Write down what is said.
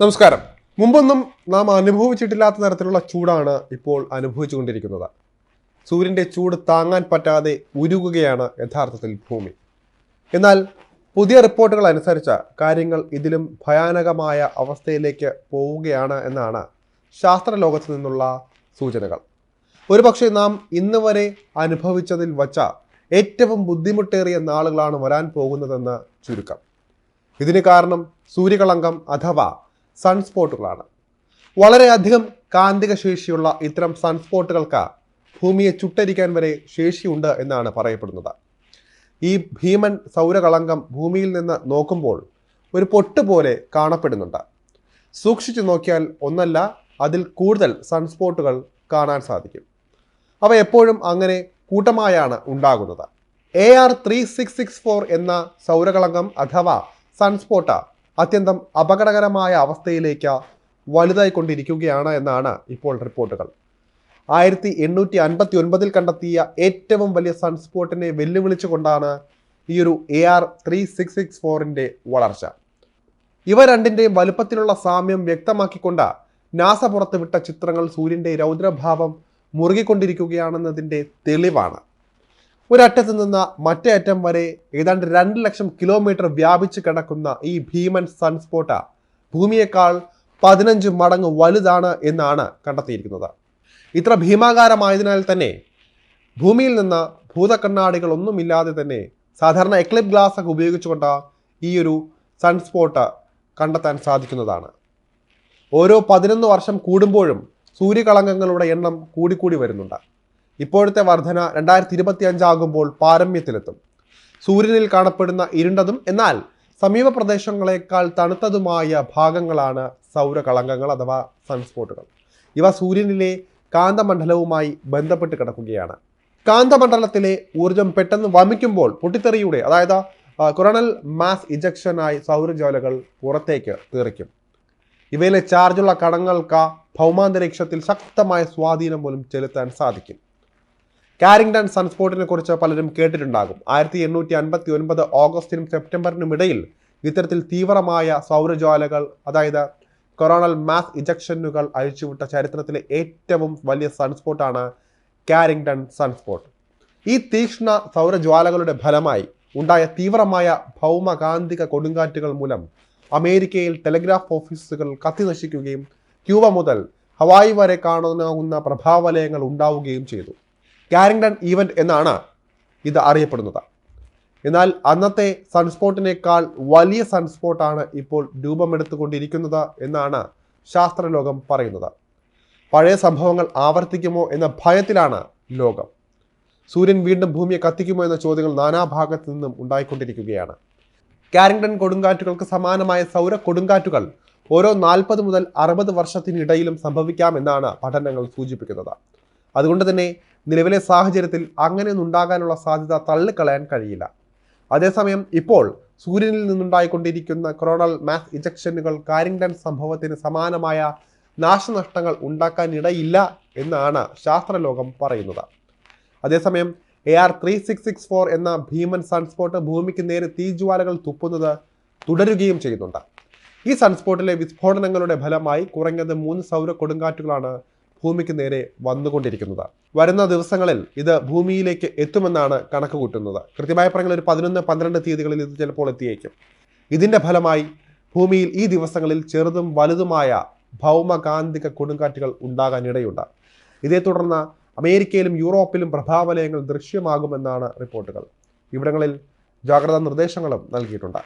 നമസ്കാരം. മുമ്പൊന്നും നാം അനുഭവിച്ചിട്ടില്ലാത്ത തരത്തിലുള്ള ചൂടാണ് ഇപ്പോൾ അനുഭവിച്ചുകൊണ്ടിരിക്കുന്നത്. സൂര്യന്റെ ചൂട് താങ്ങാൻ പറ്റാതെ ഉരുകുകയാണ് യഥാർത്ഥത്തിൽ ഭൂമി. എന്നാൽ പുതിയ റിപ്പോർട്ടുകൾ അനുസരിച്ച് കാര്യങ്ങൾ ഇതിലും ഭയാനകമായ അവസ്ഥയിലേക്ക് പോവുകയാണ് എന്നാണ് ശാസ്ത്രലോകത്ത് നിന്നുള്ള സൂചനകൾ. ഒരുപക്ഷെ നാം ഇന്ന് വരെ അനുഭവിച്ചതിൽ വച്ച ഏറ്റവും ബുദ്ധിമുട്ടേറിയ നാളുകളാണ് വരാൻ പോകുന്നതെന്ന് ചുരുക്കം. ഇതിന് കാരണം സൂര്യകളങ്കം അഥവാ സൺസ്പോട്ടുകളാണ്. വളരെയധികം കാന്തിക ശേഷിയുള്ള ഇത്തരം സൺസ്പോട്ടുകൾക്ക് ഭൂമിയെ ചുട്ടരിക്കാൻ വരെ ശേഷിയുണ്ട് എന്നാണ് പറയപ്പെടുന്നത്. ഈ ഭീമൻ സൗരകളങ്കം ഭൂമിയിൽ നിന്ന് നോക്കുമ്പോൾ ഒരു പൊട്ട് പോലെ കാണപ്പെടുന്നുണ്ട്. സൂക്ഷിച്ചു നോക്കിയാൽ ഒന്നല്ല അതിൽ കൂടുതൽ സൺസ്പോട്ടുകൾ കാണാൻ സാധിക്കും. അവ എപ്പോഴും അങ്ങനെ കൂട്ടമായാണ് ഉണ്ടാകുന്നത്. A R three six six four എന്ന സൗരകളങ്കം അഥവാ സൺസ്പോട്ട് അത്യന്തം അപകടകരമായ അവസ്ഥയിലേക്ക് വലുതായിക്കൊണ്ടിരിക്കുകയാണ് എന്നാണ് ഇപ്പോൾ റിപ്പോർട്ടുകൾ. ആയിരത്തി എണ്ണൂറ്റി അൻപത്തി ഒൻപതിൽ കണ്ടെത്തിയ ഏറ്റവും വലിയ സൺസ്പോട്ടിനെ വെല്ലുവിളിച്ചുകൊണ്ടാണ് ഈ ഒരു A R three six six ഫോറിന്റെ വളർച്ച. ഇവ രണ്ടിന്റെയും വലുപ്പത്തിലുള്ള സാമ്യം വ്യക്തമാക്കിക്കൊണ്ട് നാസ പുറത്തുവിട്ട ചിത്രങ്ങൾ സൂര്യന്റെ രൗദ്രഭാവം മുറുകിക്കൊണ്ടിരിക്കുകയാണെന്നതിന്റെ തെളിവാണ്. ഒരറ്റത്ത് നിന്ന് മറ്റേ അറ്റം വരെ ഏതാണ്ട് രണ്ട് ലക്ഷം കിലോമീറ്റർ വ്യാപിച്ച് കിടക്കുന്ന ഈ ഭീമൻ സൺസ്പോട്ട് ഭൂമിയേക്കാൾ പതിനഞ്ച് മടങ്ങ് വലുതാണ് എന്നാണ് കണ്ടെത്തിയിരിക്കുന്നത്. ഇത്ര ഭീമാകാരമായതിനാൽ തന്നെ ഭൂമിയിൽ നിന്ന് ഭൂതക്കണ്ണാടികൾ ഭൂതക്കണ്ണാടികളൊന്നുമില്ലാതെ തന്നെ സാധാരണ എക്ലിപ് ഗ്ലാസ് ഒക്കെ ഉപയോഗിച്ചുകൊണ്ട് ഈ ഒരു സൺസ്പോട്ട് കണ്ടെത്താൻ സാധിക്കുന്നതാണ്. ഓരോ പതിനൊന്ന് വർഷം കൂടുമ്പോഴും സൂര്യകളങ്കങ്ങളുടെ എണ്ണം കൂടിക്കൂടി വരുന്നുണ്ട്. ഇപ്പോഴത്തെ വർധന രണ്ടായിരത്തി ഇരുപത്തി അഞ്ചാകുമ്പോൾ പാരമ്യത്തിലെത്തും. സൂര്യനിൽ കാണപ്പെടുന്ന ഇരുണ്ടതും എന്നാൽ സമീപ പ്രദേശങ്ങളെക്കാൾ തണുത്തതുമായ ഭാഗങ്ങളാണ് സൗരകളങ്കങ്ങൾ അഥവാ സൺസ്പോട്ടുകൾ. ഇവ സൂര്യനിലെ കാന്തമണ്ഡലവുമായി ബന്ധപ്പെട്ട് കിടക്കുകയാണ്. കാന്തമണ്ഡലത്തിലെ ഊർജം പെട്ടെന്ന് വമിക്കുമ്പോൾ പൊട്ടിത്തെറിയുടെ അതായത് കൊറണൽ മാസ് ഇജക്ഷനായി സൗരജ്വാലകൾ പുറത്തേക്ക് തെറിക്കും. ഇവയിലെ ചാർജുള്ള കണങ്ങൾക്ക് ഭൗമാന്തരീക്ഷത്തിൽ ശക്തമായ സ്വാധീനം പോലും ചെലുത്താൻ സാധിക്കും. കാരിങ്ടൺ സൺസ്പോട്ടിനെ കുറിച്ച് പലരും കേട്ടിട്ടുണ്ടാകും. ആയിരത്തി എണ്ണൂറ്റി അൻപത്തി ഒൻപത് ഓഗസ്റ്റിനും സെപ്റ്റംബറിനും ഇടയിൽ ഇത്തരത്തിൽ തീവ്രമായ സൗരജ്വാലകൾ അതായത് കൊറോണൽ മാസ് ഇജക്ഷനുകൾ അഴിച്ചുവിട്ട ചരിത്രത്തിലെ ഏറ്റവും വലിയ സൺസ്പോട്ടാണ് കാരിങ്ടൺ സൺസ്പോട്ട്. ഈ തീക്ഷ്ണ സൗരജ്വാലകളുടെ ഫലമായി ഉണ്ടായ തീവ്രമായ ഭൗമകാന്തിക കൊടുങ്കാറ്റുകൾ മൂലം അമേരിക്കയിൽ ടെലിഗ്രാഫ് ഓഫീസുകൾ കത്തിനശിക്കുകയും ക്യൂബ മുതൽ ഹവായി വരെ കാണാനാകുന്ന പ്രഭാവലയങ്ങൾ ഉണ്ടാവുകയും ചെയ്തു. കാരിങ്ടൺ ഈവന്റ് എന്നാണ് ഇത് അറിയപ്പെടുന്നത്. എന്നാൽ അന്നത്തെ സൺസ്പോട്ടിനേക്കാൾ വലിയ സൺസ്പോട്ടാണ് ഇപ്പോൾ രൂപമെടുത്തുകൊണ്ടിരിക്കുന്നത് എന്നാണ് ശാസ്ത്രലോകം പറയുന്നത്. പഴയ സംഭവങ്ങൾ ആവർത്തിക്കുമോ എന്ന ഭയത്തിലാണ് ലോകം. സൂര്യൻ വീണ്ടും ഭൂമിയെ കത്തിക്കുമോ എന്ന ചോദ്യങ്ങൾ നാനാഭാഗത്തു നിന്നും ഉണ്ടായിക്കൊണ്ടിരിക്കുകയാണ്. കാരിങ്ടൺ കൊടുങ്കാറ്റുകൾക്ക് സമാനമായ സൗര കൊടുങ്കാറ്റുകൾ ഓരോ നാൽപ്പത് മുതൽ അറുപത് വർഷത്തിനിടയിലും സംഭവിക്കാമെന്നാണ് പഠനങ്ങൾ സൂചിപ്പിക്കുന്നത്. അതുകൊണ്ട് തന്നെ നിലവിലെ സാഹചര്യത്തിൽ അങ്ങനെയൊന്നും ഉണ്ടാകാനുള്ള സാധ്യത തള്ളിക്കളയാൻ കഴിയില്ല. അതേസമയം ഇപ്പോൾ സൂര്യനിൽ നിന്നുണ്ടായിക്കൊണ്ടിരിക്കുന്ന കൊറോണൽ മാസ് ഇജക്ഷനുകൾ കാരിങ്ടൺ സംഭവത്തിന് സമാനമായ നാശനഷ്ടങ്ങൾ ഉണ്ടാക്കാനിടയില്ല എന്നാണ് ശാസ്ത്രലോകം പറയുന്നത്. അതേസമയം A R three six six four എന്ന ഭീമൻ സൺസ്പോട്ട് ഭൂമിക്ക് നേരെ തീജ്വാലകൾ തുപ്പുന്നത് തുടരുകയും ചെയ്യുന്നുണ്ട്. ഈ സൺസ്പോട്ടിലെ വിസ്ഫോടനങ്ങളുടെ ഫലമായി കുറഞ്ഞത് മൂന്ന് സൗര കൊടുങ്കാറ്റുകളാണ് ഭൂമിക്ക് നേരെ വന്നുകൊണ്ടിരിക്കുന്നത് വരുന്ന ദിവസങ്ങളിൽ ഇത് ഭൂമിയിലേക്ക് എത്തുമെന്നാണ് കണക്ക് കൂട്ടുന്നത്. കൃത്യമായി പറഞ്ഞാൽ ഒരു പതിനൊന്ന് പന്ത്രണ്ട് തീയതികളിൽ ഇത് ചിലപ്പോൾ എത്തിയേക്കും. ഇതിന്റെ ഫലമായി ഭൂമിയിൽ ഈ ദിവസങ്ങളിൽ ചെറുതും വലുതുമായ ഭൗമകാന്തിക കൊടുങ്കാറ്റുകൾ ഉണ്ടാകാനിടയുണ്ട് ഇതേ തുടർന്ന് അമേരിക്കയിലും യൂറോപ്പിലും പ്രഭാവലയങ്ങൾ ദൃശ്യമാകുമെന്നാണ് റിപ്പോർട്ടുകൾ. ഇവിടങ്ങളിൽ ജാഗ്രതാ നിർദ്ദേശങ്ങളും നൽകിയിട്ടുണ്ട്.